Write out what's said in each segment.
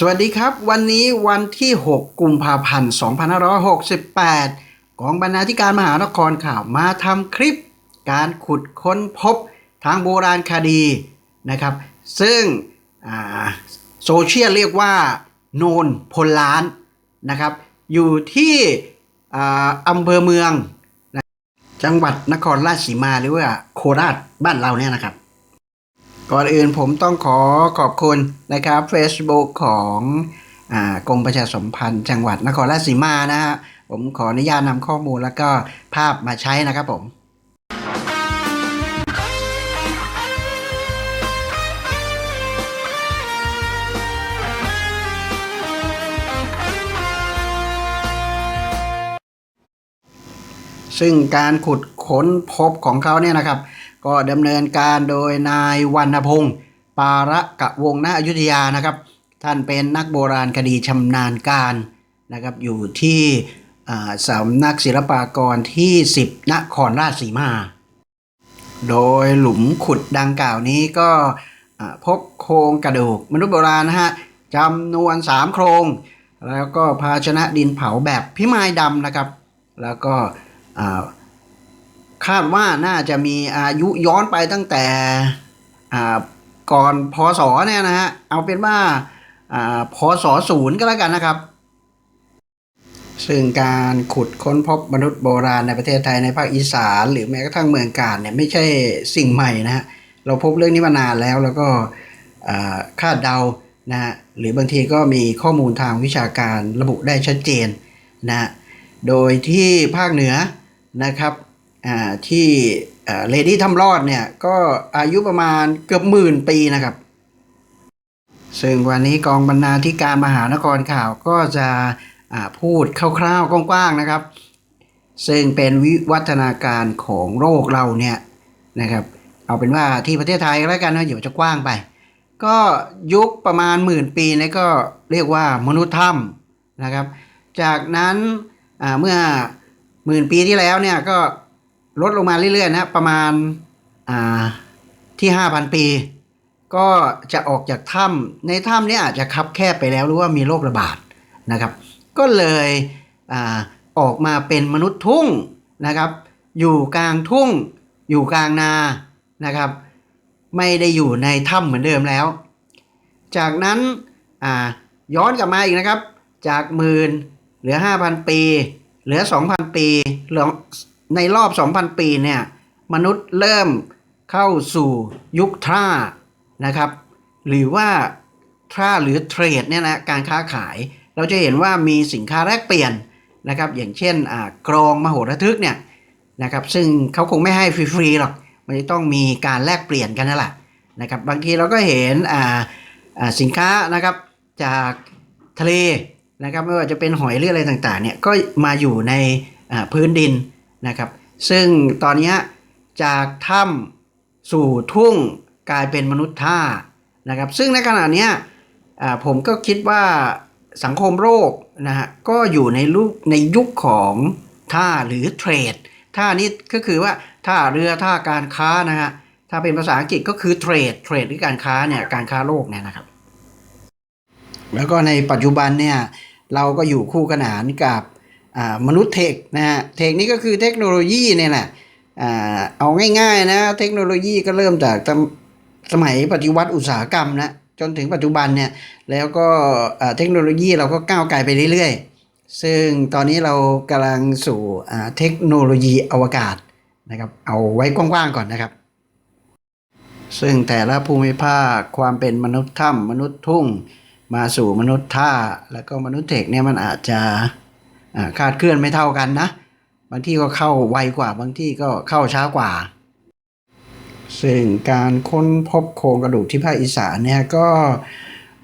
สวัสดีครับ วันนี้วันที่ 6 กุมภาพันธ์ 2568กองบรรณาธิการมหานครข่าวมาทำคลิป การขุดค้นพบทางโบราณคดีนะครับ ซึ่งโซเชียลเรียกว่า โนนพลล้านนะครับ อยู่ที่ออำเภอเมือง จังหวัดนครราชสีมาหรือว่าโคราชบ้านเราเนี่ยนะครับ ก่อนอื่นผมต้องขอขอบคุณนะครับ Facebook ของอกรมประชาสัมพันธ์ จังหวัดนครราชสีมานะฮะผมขออนุญาตนำข้อมูลแล้วก็ภาพมาใช้นะครับผมซึ่งการขุดค้นพบของเขาเนี่ยนะครับ ก็ดำเนินการโดยนายวรรณพงศ์ปาระกะวงศ์ณอยุธยานะครับ ท่านเป็นนักโบราณคดีชำนาญการนะครับอยู่ที่สำนักศิลปากรที่ 10นครราชสีมา โดยหลุมขุดดังกล่าวนี้ก็พบโครงกระดูกมนุษย์โบราณนะฮะจำนวน 3 โครง แล้วก็ภาชนะดินเผาแบบพิมายดำนะครับ แล้วก็ คาดว่าน่าจะมีอายุย้อนไปตั้งแต่ก่อนพศเนี่ยนะฮะเอาเป็นว่าอพศศูนย์ก็แล้วกันนะครับ ซึ่งการขุดค้นพบมนุษย์โบราณในประเทศไทยในภาคอีสาน หรือแม้กระทั่งเมืองการเนี่ยไม่ใช่สิ่งใหม่นะฮะเราพบเรื่องนี้มานานแล้วแล้วก็คาดเดานะฮะหรือบางทีก็มีข้อมูลทางวิชาการระบุได้ชัดเจนนะโดยที่ภาคเหนือนะครับ ที่เลดี้ทำรอดเนี่ย ก็อายุประมาณเกือบหมื่นปีนะครับ ซึ่งวันนี้กองบรรณาธิการมหานครข่าวก็จะพูดคร่าวๆกว้างๆนะครับ ซึ่งเป็นวิวัฒนาการของโรคเราเนี่ยนะครับ เอาเป็นว่าที่ประเทศไทยแล้วกันนะเดี๋ยวจะกว้างไป ก็ยุคประมาณหมื่นปีนี่ก็เรียกว่ามนุษย์ถ้ำนะครับ จากนั้นเมื่อหมื่นปีที่แล้วเนี่ยก็ ลดลงมาเรื่อยๆนะประมาณอ่าที่ 5,000 ปี ก็จะออกจากถ้ำในถ้ำนี่ยอาจจะคับแคบไปแล้วหรือว่ามีโรคระบาดนะครับ ก็เลยอาออกมาเป็นมนุษย์ทุ่งนะครับ อยู่กลางทุ่ง อยู่กลางนานะครับ ไม่ได้อยู่ในถ้ำเหมือนเดิมแล้ว จากนั้นย้อนกลับมาอีกนะครับ จากหมื่นเหลือ 5,000 ปี เหลือ 2,000 ปีเหลือ ในรอบ 2,000 ปีเนี่ยมนุษย์เริ่มเข้าสู่ยุคท่านะครับ หรือว่าท่าหรือเทรดเนี่ยนะการค้าขาย เราจะเห็นว่ามีสินค้าแลกเปลี่ยนนะครับ อย่างเช่นกรองมโหระทึกเนี่ยนะครับซึ่งเขาคงไม่ให้ฟรีๆหรอกมันจะต้องมีการแลกเปลี่ยนกันนั่นแหละนะครับบางทีเราก็เห็นสินค้านะครับจากทะเลนะครับไม่ว่าจะเป็นหอยหรืออะไรต่างๆเนี่ยก็มาอยู่ในพื้นดิน นะครับ ซึ่งตอนนี้จากถ้ำสู่ทุ่งกลายเป็นมนุษย์ท่านะครับ ซึ่งในขณะนี้ผมก็คิดว่าสังคมโรคนะฮะก็อยู่ในลูกในยุคของท่าหรือเทรดท่านี้ก็คือว่าท่าเรือท่าการค้านะฮะถ้าเป็นภาษาอังกฤษก็คือเทรดเทรดหรือการค้าเนี่ยการค้าโลกเนี่ยนะครับ แล้วก็ในปัจจุบันเนี่ยเราก็อยู่คู่ขนานกับ มนุษย์เทคนะฮะเทคนี่ก็คือเทคโนโลยีเนี่ยแหละเอาง่ายๆนะเทคโนโลยีก็เริ่มจากสมัยปฏิวัติอุตสาหกรรมนะจนถึงปัจจุบันเนี่ยแล้วก็เทคโนโลยีเราก็ก้าวไกลไปเรื่อยๆ ซึ่งตอนนี้เรากำลังสู่เทคโนโลยีอวกาศนะครับเอาไว้กว้างๆก่อนนะครับ ซึ่งแต่ละภูมิภาคความเป็นมนุษย์ถ้ำมนุษย์ทุ่ง มาสู่มนุษย์ท่า แล้วก็มนุษย์เทคเนี่ยมันอาจจะ คาดเคลื่อนไม่เท่ากันนะ บางที่ก็เข้าไวกว่า บางที่ก็เข้าช้ากว่า ซึ่งการค้นพบโครงกระดูกที่ภาคอีสานเนี่ยก็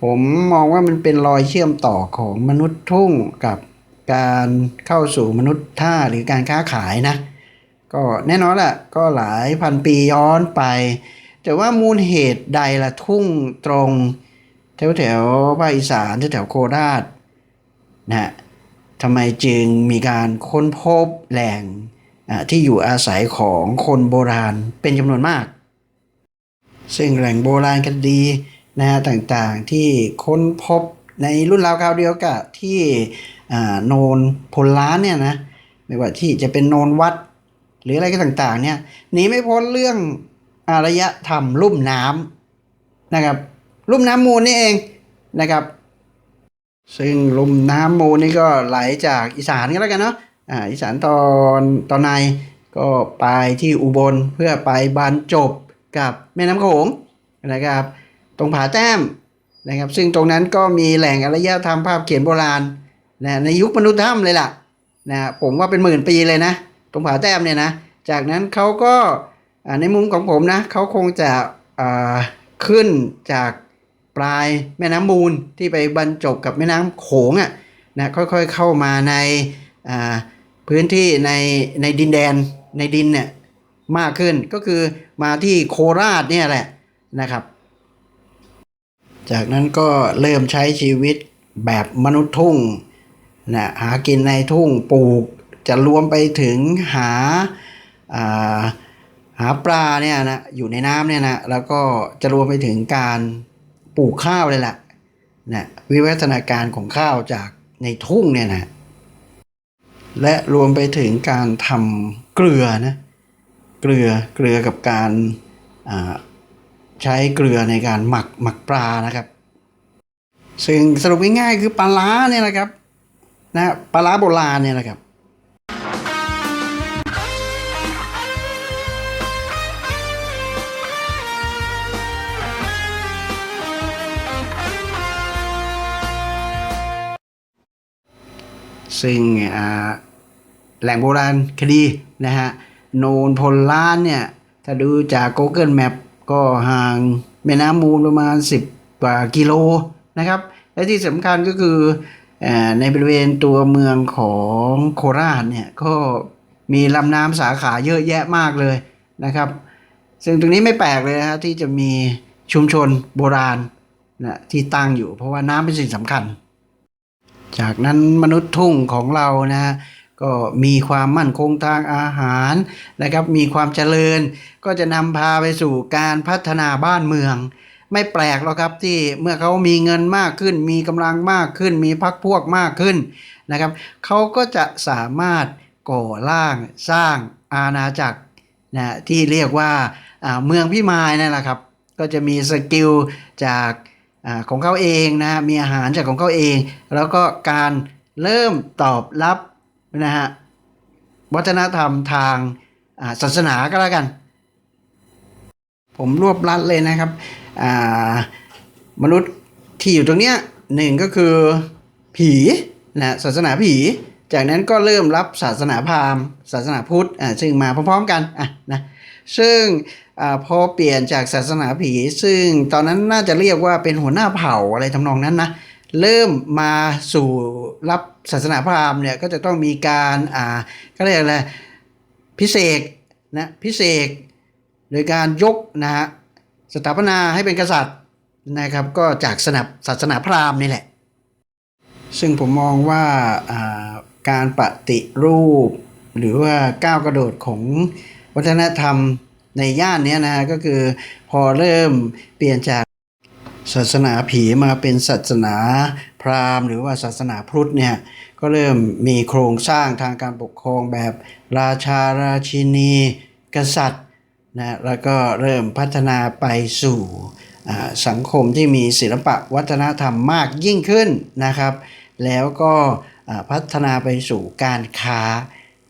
ผมมองว่ามันเป็นรอยเชื่อมต่อของมนุษย์ทุ่งกับการเข้าสู่มนุษย์ท่าหรือการค้าขายนะ ก็แน่นอนแหละก็หลายพันปีย้อนไป แต่ว่ามูลเหตุใดละทุ่งตรง แถวแถวๆภาคอีสานแถวแถวโคราชนะฮะ ทำไมจึงมีการค้นพบแหล่งที่อยู่อาศัยของคนโบราณเป็นจำนวนมาก ซึ่งแหล่งโบราณคดีนะฮะต่างๆที่ค้นพบในรุ่นราวคราวเดียวกับที่โนนพลล้านเนี่ยนะไม่ว่าที่จะเป็นโนนวัดหรืออะไรก็ต่างๆเนี่ยหนีไม่พ้นเรื่องอารยธรรมลุ่มน้ำนะครับลุ่มน้ำมูลนี่เองนะครับ ซึ่งลุ่มน้ำมูลนี่ก็ไหลจากอีสานก็แล้วกันเนาะอ่าอีสานตอนตอนในก็ไปที่อุบลเพื่อไปบรรจบกับแม่น้ำโขงนะครับ ตรงผาแต้มนะครับ ซึ่งตรงนั้นก็มีแหล่งอารยธรรมภาพเขียนโบราณนะในยุคมนุษย์ถ้ำเลยล่ะนะผมว่าเป็นหมื่นปีเลยนะ ตรงผาแต้มเนี่ยนะ จากนั้นเขาก็อ่าในมุมของผมนะเขาคงจะอ่าขึ้นจาก ปลายแม่น้ำมูลที่ไปบรรจบกับแม่น้ำโขงอะ่ะนะค่อยๆเข้ามาในาพื้นที่ในในดินแดนในดินเนี่ยมากขึ้นก็คือมาที่โคราชเนี่ยแหละนะครับ จากนั้นก็เริ่มใช้ชีวิตแบบมนุษย์ทุ่งนะหากินในทุ่งปลูกจะรวมไปถึงหาาหาปลาเนี่ยนะอยู่ในน้ำเนี่ยนะแล้วก็จะรวมไปถึงการ ลูกข้าวเลยแหละนะวิวัฒนาการของข้าวจากในทุ่งเนี่ยนะและรวมไปถึงการทำเกลือนะเกลือเกลือกับการใช้เกลือในการหมักหมักปลานะครับ ซึ่งสรุปง่ายๆคือปลาล้าเนี่ยนะครับนะปลาล้าโบราณเนี่ยนะครับ ซึ่งแหล่งโบราณคดีนะฮะโนนพลล้านเนี่ย ถ้าดูจาก Google Map ก็ห่างแม่น้ำมูลประมาณ 10 กว่ากิโลนะครับ และที่สำคัญก็คือในบริเวณตัวเมืองของโคราชเนี่ย ก็มีลำน้ำสาขาเยอะแยะมากเลยนะครับ ซึ่งตรงนี้ไม่แปลกเลยนะฮะที่จะมีชุมชนโบราณนะที่ตั้งอยู่ เพราะว่าน้ำเป็นสิ่งสำคัญ จากนั้นมนุษย์ทุ่งของเรานะฮะก็มีความมั่นคงทางอาหารนะครับ มีความเจริญ ก็จะนำพาไปสู่การพัฒนาบ้านเมือง ไม่แปลกหรอกครับที่เมื่อเขามีเงินมากขึ้น มีกำลังมากขึ้น มีพักพวกมากขึ้นนะครับเขาก็จะสามารถก่อร่างสร้างอาณาจักรนะที่เรียกว่าเมืองพิมายนั่นแหละครับ ก็จะมีสกิลจาก ของเขาเองนะฮะมีอาหารจากของเขาเอง แล้วก็การเริ่มตอบรับนะฮะวัฒนธรรมทางศาสนาก็แล้วกัน ผมรวบรัดเลยนะครับมนุษย์ที่อยู่ตรงเนี้ยหนึ่งก็คือผีนะศาสนาผี จากนั้นก็เริ่มรับศาสนาพราหมณ์ศาสนาพุทธอ่าซึ่งมาพร้อมๆกันอะนะ ซึ่งอพอเปลี่ยนจากศาสนาผี ซึ่งตอนนั้นน่าจะเรียกว่าเป็นหัวหน้าเผ่าอะไรทำนองนั้นนะเริ่มมาสู่รับศาสนาพราหมณ์เนี่ยก็จะต้องมีการอ่าก็เรียกอะไรพิเศษนะพิเศษโดยการยกนะฮะสถาปนาให้เป็นกษัตริย์นะครับ ก็จากสนับศาสนาพราหมณ์นี่แหละ ซึ่งผมมองว่าการปฏิรูป หรือว่าก้าวกระโดดของ วัฒนธรรมในย่านนี้นะก็คือพอเริ่มเปลี่ยนจากศาสนาผีมาเป็นศาสนาพราหมณ์ หรือว่าศาสนาพุทธเนี่ยก็เริ่มมีโครงสร้างทางการปกครองแบบราชาราชินี กษัตริย์นะแล้วก็เริ่มพัฒนาไปสู่สังคมที่มีศิลปะวัฒนธรรมมากยิ่งขึ้นนะครับ แล้วก็พัฒนาไปสู่การค้า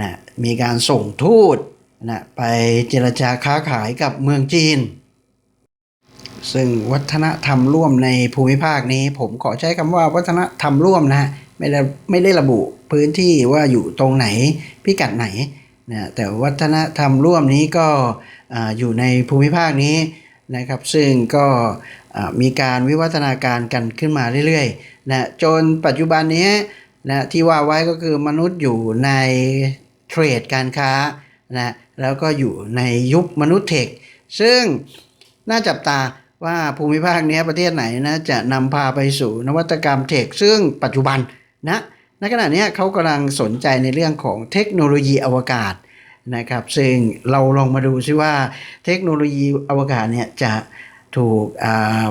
นะมีการส่งทูต นะไปเจรจาค้าขายกับเมืองจีน ซึ่งวัฒนธรรมร่วมในภูมิภาคนี้ ผมขอใช้คำว่าวัฒนธรรมร่วมนะไม่ได้ไม่ได้ระบุพื้นที่ว่าอยู่ตรงไหนพิกัดไหนนะแต่วัฒนธรรมร่วมนี้ก็อ่าอยู่ในภูมิภาคนี้นะครับ ซึ่งก็มีการวิวัฒนาการกันขึ้นมาเรื่อยๆนะจนปัจจุบันนี้นะที่ว่าไว้ก็คือมนุษย์อยู่ในเทรดการค้า นะแล้วก็อยู่ในยุคมนุษย์เทค ซึ่งน่าจับตาว่าภูมิภาคนี้ประเทศไหนนะจะนำพาไปสู่นวัตกรรมเทค ซึ่งปัจจุบันนะในขณะนี้เขากำลังสนใจในเรื่องของเทคโนโลยีอวกาศนะครับซึ่งเราลองมาดูซิว่าเทคโนโลยีอวกาศเนี่ยจะถูก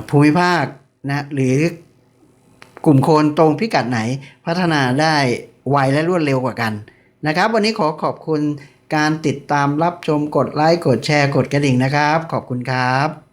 ภูมิภาคนะหรือกลุ่มคนตรงพิกัดไหนพัฒนาได้ไวและรวดเร็วกว่ากันนะครับ วันนี้ขอขอบคุณ การติดตามรับชมกดไลค์กดแชร์กดกระดิ่งนะครับ ขอบคุณครับ